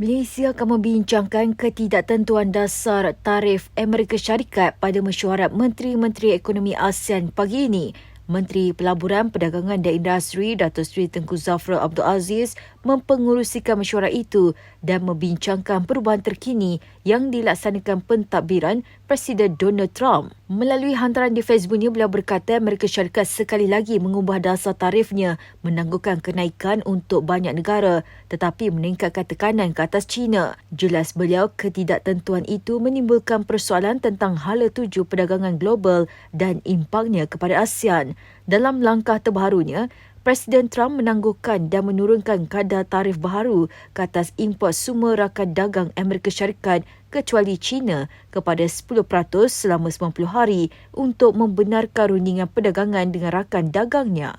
Malaysia akan membincangkan ketidaktentuan dasar tarif Amerika Syarikat pada mesyuarat Menteri-Menteri Ekonomi ASEAN pagi ini. Menteri Pelaburan Perdagangan dan Industri Datuk Seri Tengku Zafra Abdul Aziz mempengurusikan mesyuarat itu dan membincangkan perubahan terkini yang dilaksanakan pentadbiran Presiden Donald Trump. Melalui hantaran di Facebooknya, beliau berkata Amerika Syarikat sekali lagi mengubah dasar tarifnya menangguhkan kenaikan untuk banyak negara tetapi meningkatkan tekanan ke atas China. Jelas beliau ketidaktentuan itu menimbulkan persoalan tentang hala tuju perdagangan global dan impaknya kepada ASEAN. Dalam langkah terbarunya, Presiden Trump menangguhkan dan menurunkan kadar tarif baharu ke atas import semua rakan dagang Amerika Syarikat kecuali China kepada 10% selama 90 hari untuk membenarkan rundingan perdagangan dengan rakan dagangnya.